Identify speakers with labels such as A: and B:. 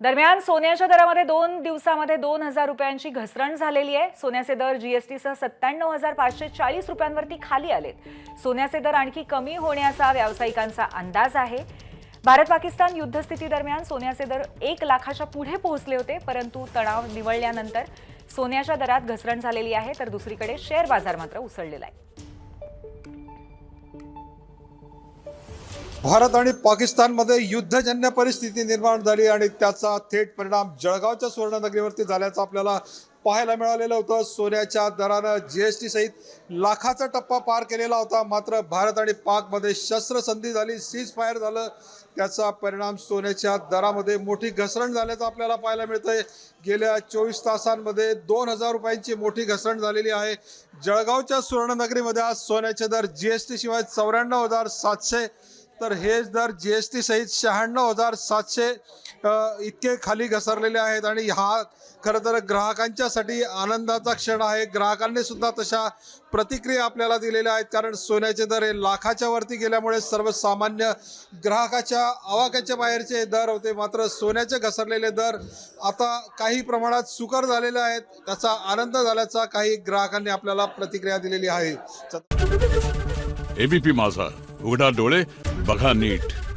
A: दरम्यान सोन्याच्या दरामध्ये दोन दिवसामध्ये दोन हजार रुपयांची घसरण झालेली आहे. सोन्याचे दर जीएसटीसह सत्त्याण्णव हजार पाचशे चाळीस रुपयांवरती खाली आलेत. सोन्याचे दर आणखी कमी होण्याचा व्यावसायिकांचा अंदाज आहे. भारत पाकिस्तान युद्धस्थिती दरम्यान सोन्याचे दर एक लाखाच्या पुढे पोहोचले होते परंतु तणाव निवळल्यानंतर सोन्याच्या दरात घसरण झालेली आहे. तर दुसरीकडे शेअर बाजार मात्र उसळलेला आहे.
B: भारत आणि पाकिस्तानमध्ये युद्धजन्य परिस्थिती निर्माण झाली आणि त्याचा थेट परिणाम जळगावच्या सुवर्णनगरीवरती झाल्याचं आपल्याला पाहायला मिळालेलं होतं. सोन्याच्या दरानं जी एस टी सहित लाखाचा टप्पा पार केलेला होता. मात्र भारत आणि पाकमध्ये शस्त्रसंधी झाली सीज फायर झालं. त्याचा परिणाम सोन्याच्या दरामध्ये मोठी घसरण झाल्याचं आपल्याला पाहायला मिळतंय. गेल्या चोवीस तासांमध्ये दोन हजार रुपयांची मोठी घसरण झालेली आहे. जळगावच्या सुवर्णनगरीमध्ये आज सोन्याचे दर जी एस टी शिवाय चौऱ्याण्णव हजार सातशे तर हे दर जी एस टी सहित शहाण्णव हजार सातशे इतके खाली घसरलेले आहेत आणि हा खरं तर ग्राहकांच्यासाठी आनंदाचा क्षण आहे. ग्राहकांनी सुद्धा तशा प्रतिक्रिया आपल्याला दिलेल्या आहेत. कारण सोन्याचे दर हे लाखाच्या वरती गेल्यामुळे सर्वसामान्य ग्राहकाच्या आवाक्याच्या बाहेरचे दर होते. मात्र सोन्याचे घसरलेले दर आता काही प्रमाणात सुकर झालेले आहेत. त्याचा आनंद झाल्याचा काही ग्राहकांनी आपल्याला प्रतिक्रिया दिलेली आहे.
C: एबीपी माझा. उघडा डोळे बघा नीट.